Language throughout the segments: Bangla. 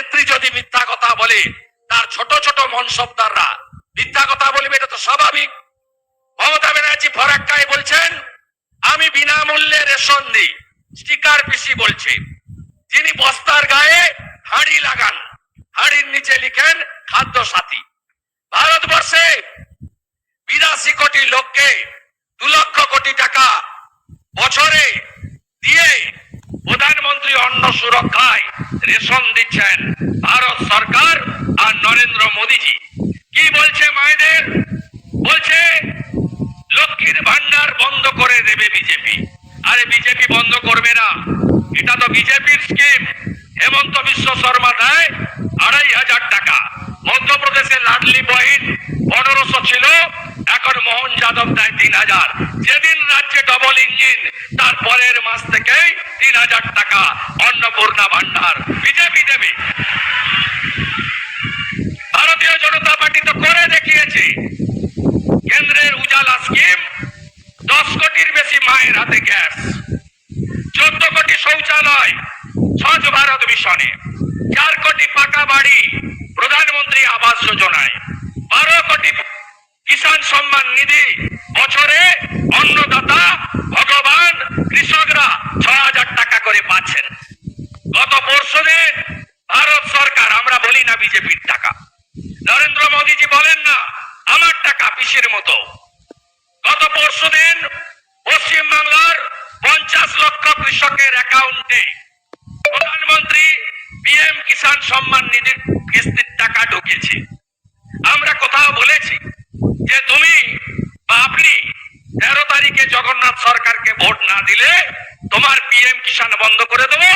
নেত্রী যদি মিথ্যা কথা বলে, তার ছোট ছোট মনসবদাররা মিথ্যা কথা বলবে, এটা তো স্বাভাবিক। মমতা ব্যানার্জি ফরাক্কায় বলছেন, আমি বিনামূল্যে রেশন দিই। স্টিকার পিসি বলছে, যিনি বস্তার গায়ে হাঁড়ি লাগান, হাঁড়ির নিচে লিখেন খাদ্য সাথী। ভারতবর্ষে বিরাশি কোটি লোককে দু লক্ষ কোটি টাকা বছরে দিয়ে প্রধানমন্ত্রী অন্ন সুরক্ষায় রেশন দিচ্ছেন ভারত সরকার আর নরেন্দ্র মোদীজি। কি বলছে মায়েদের? বলছে, লক্ষ্মীর ভান্ডার বন্ধ করে দেবে বিজেপি। আরে বিজেপি বন্ধ করবে না। এটা তো বিজেপির স্কিম হেমন্ত বিশ্ব শর্মা দেয় আড়াই হাজার টাকা। মধ্যপ্রদেশে লাডলি বহিন পনেরোশো ছিল, এখন মোহন যাদব দেয় তিন হাজার। যেদিন রাজ্যে ডবল ইঞ্জিন তার পরের মাস থেকেই তিন হাজার টাকা অন্নপূর্ণা ভান্ডার, বিজেপি দেবে ভারতীয় জনতা পার্টি তো করে দেখিয়েছে। কেন্দ্রের উজালা স্কিম, দশ কোটির বেশি মায়ের হাতে গ্যাস, চোদ্দ কোটি শৌচালয়, স্বচ্ছ ভারত মিশনে, চার কোটি পাকা বাড়ি প্রধানমন্ত্রী আবাস যোজনায় বারো কোটি কিষাণ সম্মান নিধি বছরে অন্নদাতা ভগবান কৃষকরা ছ হাজার টাকা করে পাচ্ছেন গত পরশু দিন ভারত সরকার আমরা বলি না বিজেপির টাকা নরেন্দ্র মোদীজি বলেন না, আমার টাকা পিসের মতো। গত পরশু দিন পশ্চিম বাংলার পঞ্চাশ লক্ষ কৃষকের অ্যাকাউন্টে প্রধানমন্ত্রী পিএম কিষাণ সম্মান নিধির কিস্তির টাকা ঢুকেছে। আমরা কোথাও বলেছি যে তুমি বা আপনি তেরো তারিখে জগন্নাথ সরকারকে ভোট না দিলে তোমার পিএম কিষাণ বন্ধ করে দেবো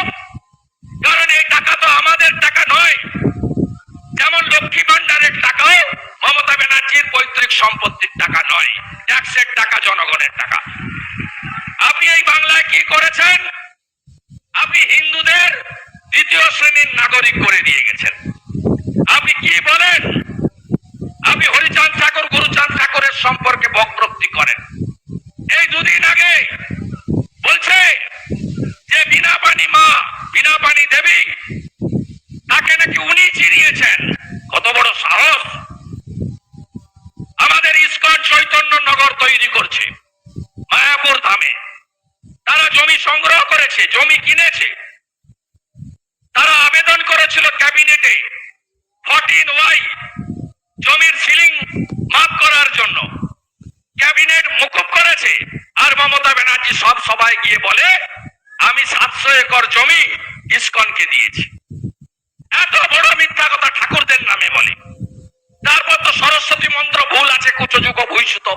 সম্পত্তির টাকা নয় ট্যাক্সের টাকা জনগণের টাকা। আপনি এই বাংলায় কি করেছেন? আপনি হিন্দুদের দ্বিতীয় শ্রেণির নাগরিক করে দিয়ে গেছেন। আপনি কি বলেন? আপনি হরিচাঁদ ঠাকুর, গুরুচাঁদ ঠাকুরের সম্পর্কে বক্রোক্তি করেন। এই দুদিন আগে বলছে যে বিনা পানি মা বিনা পানি দেবী, তাকে নাকি উনি চিনিয়েছেন। করছে। মায়াপুর ধামে। তারা জমি সংগ্রহ করেছে, জমি কিনেছে। তারা আবেদন করেছিল ক্যাবিনেটে ফর্টিন ওয়াই জমির সিলিং মাপ করার জন্য। ক্যাবিনেট মুকুব করেছে। আর মমতা ব্যানার্জি সব সবাই গিয়ে বলে, আমি সাতশো একর জমি ইস্কনকে দিয়েছি। এত বড় মিথ্যা কথা ঠাকুরদের নামে বলে। তারপর তো সরস্বতী মন্ত্র ভুল আছে কুচযুগ ভূষিত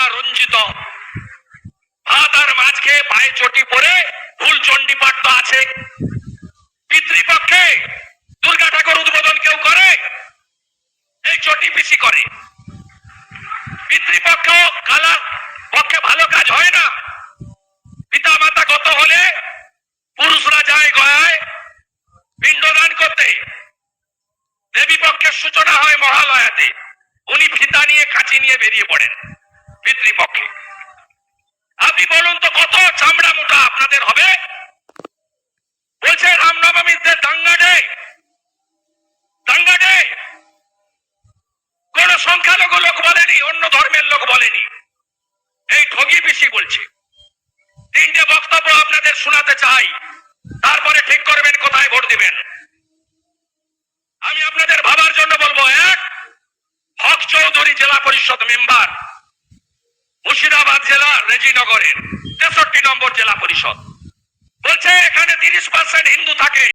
বিনা রঞ্জিত। ভাত আর মাছ খেয়ে পায়ে চটি পরে ভুল চণ্ডী পাঠ তো আছে। পিতৃপক্ষে দুর্গা ঠাকুর উদ্বোধন কেউ করে? এই চটি পিসি করে। পিতৃপক্ষ কালা পক্ষে ভালো কাজ হয় না। পিতা মাতা গত হলে পুরুষরা যায় গয়ায় পিণ্ডদান করতে। দেবী পক্ষের সূচনা হয় মহালয়াতে। উনি ফিতা নিয়ে কাঁচি নিয়ে বেরিয়ে পড়েন। পিতৃপক্ষে আপনি বলুন তো, কত চামড়া মোটা আপনাদের হবে? বলছে রামনবমীতে দাঙ্গা ডে। দাঙ্গা ডে। কোন সংখ্যালঘু লোক বলেনি, অন্য ধর্মের লোক বলেনি। এই ঠগি বেশি বলছে। তিনটে বক্তব্য আপনাদের শোনাতে চাই। তারপরে ঠিক করবেন, কোথায় ভোট দিবেন। আমি আপনাদের ভাবার জন্য বলব, এক, হক চৌধুরী জেলা পরিষদ মেম্বার মুর্শিদাবাদ জেলা রেজিনগরের তেষট্টি নম্বর জেলা পরিষদ। বলছে এখানে তিরিশ পার্সেন্ট হিন্দু থাকে।